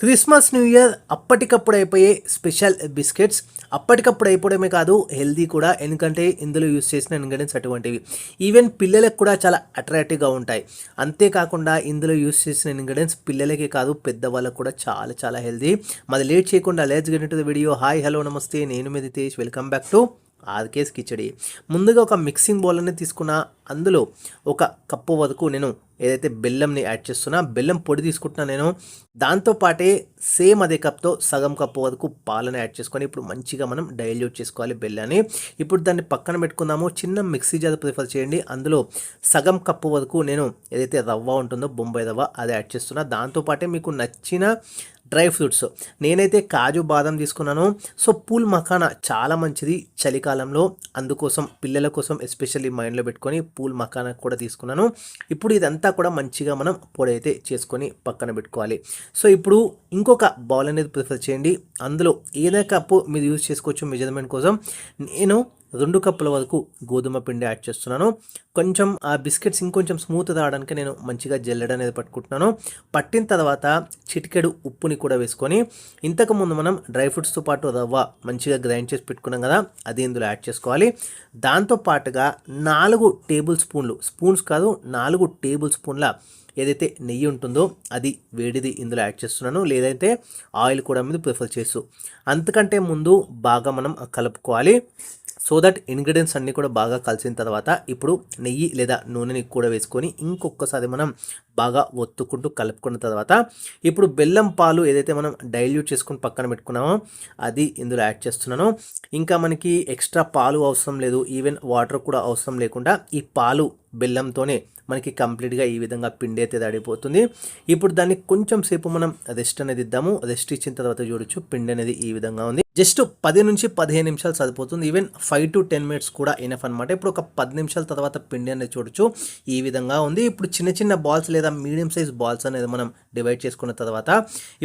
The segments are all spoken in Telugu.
క్రిస్మస్ న్యూ ఇయర్ అప్పటికప్పుడు అయిపోయే స్పెషల్ బిస్కెట్స్. అప్పటికప్పుడు అయిపోవడమే కాదు హెల్దీ కూడా. ఎందుకంటే ఇందులో యూస్ చేసిన ఇంగ్రీడియంట్స్ అటువంటివి. ఈవెన్ పిల్లలకు కూడా చాలా అట్రాక్టివ్గా ఉంటాయి. అంతేకాకుండా ఇందులో యూస్ చేసిన ఇంగ్రీడియంట్స్ పిల్లలకే కాదు పెద్దవాళ్ళకు కూడా చాలా చాలా హెల్దీ. మాది లేట్ చేయకుండా let's get to the video hi hello నమస్తే. నేను మీద Tej welcome back to RK's khichdi. ముందుగా ఒక మిక్సింగ్ బౌల్ అనేది తీసుకున్న అందులో ఒక కప్పు వరకు నేను ఏదైతే బెల్లంని యాడ్ చేస్తున్నా బెల్లం పొడి తీసుకుంటున్నా నేను. దాంతోపాటే సేమ్ అదే కప్తో సగం కప్పు వరకు పాలను యాడ్ చేసుకొని ఇప్పుడు మంచిగా మనం డైల్యూట్ చేసుకోవాలి బెల్లాన్ని. ఇప్పుడు దాన్ని పక్కన పెట్టుకుందాము. చిన్న మిక్సీ జార్ ప్రిఫర్ చేయండి. అందులో సగం కప్పు వరకు నేను ఏదైతే రవ్వ ఉంటుందో బొంబాయి రవ్వ అది యాడ్ చేస్తున్నా. దాంతోపాటే మీకు నచ్చిన డ్రై ఫ్రూట్స్. నేనైతే కాజు బాదం తీసుకున్నాను. సో పూల్ మఖానా చాలా మంచిది చలికాలంలో. అందుకోసం పిల్లల కోసం ఎస్పెషల్లీ మైండ్లో పెట్టుకొని పూల్ మఖానా కూడా తీసుకున్నాను. ఇప్పుడు ఇదంతా కూడా మంచిగా మనం పొడి అయితే చేసుకొని పక్కన పెట్టుకోవాలి. సో ఇప్పుడు ఇంకొక బౌల్ అనేది ప్రిఫర్ చేయండి. అందులో ఏదైనా కప్పు మీరు యూజ్ చేసుకోవచ్చు మెజర్మెంట్ కోసం. నేను రెండు కప్పుల వరకు గోధుమ పిండి యాడ్ చేస్తున్నాను. కొంచెం ఆ బిస్కెట్స్ ఇంకొంచెం స్మూత్ రావడానికి నేను మంచిగా జల్లెడ అనేది పట్టుకుంటున్నాను. పట్టిన తర్వాత చిటికెడు ఉప్పుని కూడా వేసుకొని ఇంతకుముందు మనం డ్రై ఫ్రూట్స్తో పాటు రవ్వ మంచిగా గ్రైండ్ చేసి పెట్టుకున్నాం కదా అది ఇందులో యాడ్ చేసుకోవాలి. దాంతో పాటుగా నాలుగు టేబుల్ స్పూన్లు స్పూన్స్ కాదు నాలుగు టేబుల్ స్పూన్ల ఏదైతే నెయ్యి ఉంటుందో అది వేడిది ఇందులో యాడ్ చేస్తున్నాను. లేదైతే ఆయిల్ కూడా మీద ప్రిఫర్ చేస్తూ. అంతకంటే ముందు బాగా మనం కలుపుకోవాలి. సో దట్ ఇంగ్రీడియంట్స్ అన్నీ కూడా బాగా కలిసిన తర్వాత ఇప్పుడు నెయ్యి లేదా నూనెని కూడా వేసుకొని ఇంకొకసారి మనం బాగా ఒత్తుకుంటూ కలుపుకున్న తర్వాత ఇప్పుడు బెల్లం పాలు ఏదైతే మనం డైల్యూట్ చేసుకుని పక్కన పెట్టుకున్నామో అది ఇందులో యాడ్ చేస్తున్నాను. ఇంకా మనకి ఎక్స్ట్రా పాలు అవసరం లేదు. ఈవెన్ వాటర్ కూడా అవసరం లేకుండా ఈ పాలు బెల్లంతోనే మనకి కంప్లీట్గా ఈ విధంగా పిండి అయితే తడిపోతుంది. ఇప్పుడు దాన్ని కొంచెం సేపు మనం రెస్ట్ అనేది ఇద్దాము. రెస్ట్ ఇచ్చిన తర్వాత చూడొచ్చు పిండి అనేది ఈ విధంగా ఉంది. జస్ట్ పది నుంచి పదిహేను నిమిషాలు సరిపోతుంది. Even five to ten minutes కూడా ఇనఫ్ అనమాట ఇప్పుడు ఒక పది నిమిషాల తర్వాత పిండి అనేది చూడొచ్చు. ఈ విధంగా ఉంది. ఇప్పుడు చిన్న చిన్న బాల్స్ లేదా మీడియం సైజ్ బాల్స్ అనేది మనం డివైడ్ చేసుకున్న తర్వాత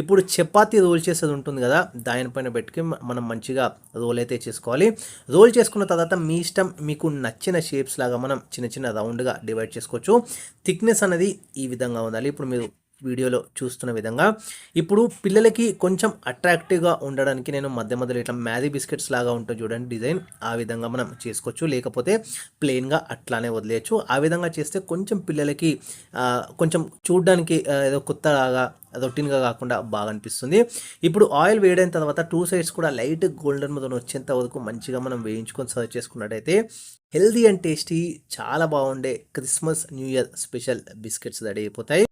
ఇప్పుడు చపాతి రోల్ చేసేది ఉంటుంది కదా దానిపైన పెట్టుకుని మనం మంచిగా రోల్ అయితే చేసుకోవాలి. రోల్ చేసుకున్న తర్వాత మీ ఇష్టం మీకు నచ్చిన షేప్స్ లాగా మనం చిన్న చిన్న రౌండ్గా డివైడ్ చేసుకోవచ్చు. థిక్నెస్ అనేది ఈ విధంగా ఉండాలి. ఇప్పుడు మీరు వీడియోలో చూస్తున్న విధంగా ఇప్పుడు పిల్లలకి కొంచెం అట్రాక్టివ్గా ఉండడానికి నేను మధ్య మధ్యలో ఇట్లా మ్యారీ బిస్కెట్స్ లాగా ఉంటుంది చూడండి డిజైన్ ఆ విధంగా మనం చేసుకోవచ్చు. లేకపోతే ప్లెయిన్గా అట్లానే వదిలేయచ్చు. ఆ విధంగా చేస్తే కొంచెం పిల్లలకి కొంచెం చూడడానికి ఏదో కొత్తలాగా రొటీన్గా కాకుండా బాగా అనిపిస్తుంది. ఇప్పుడు ఆయిల్ వేయడం తర్వాత టూ సైడ్స్ కూడా లైట్ గోల్డెన్ మొదలు వచ్చేంత వరకు మంచిగా మనం వేయించుకొని సర్వ్ చేసుకున్నట్టయితే హెల్దీ అండ్ టేస్టీ చాలా బాగుండే Christmas new year special biscuits ready అయిపోతాయి.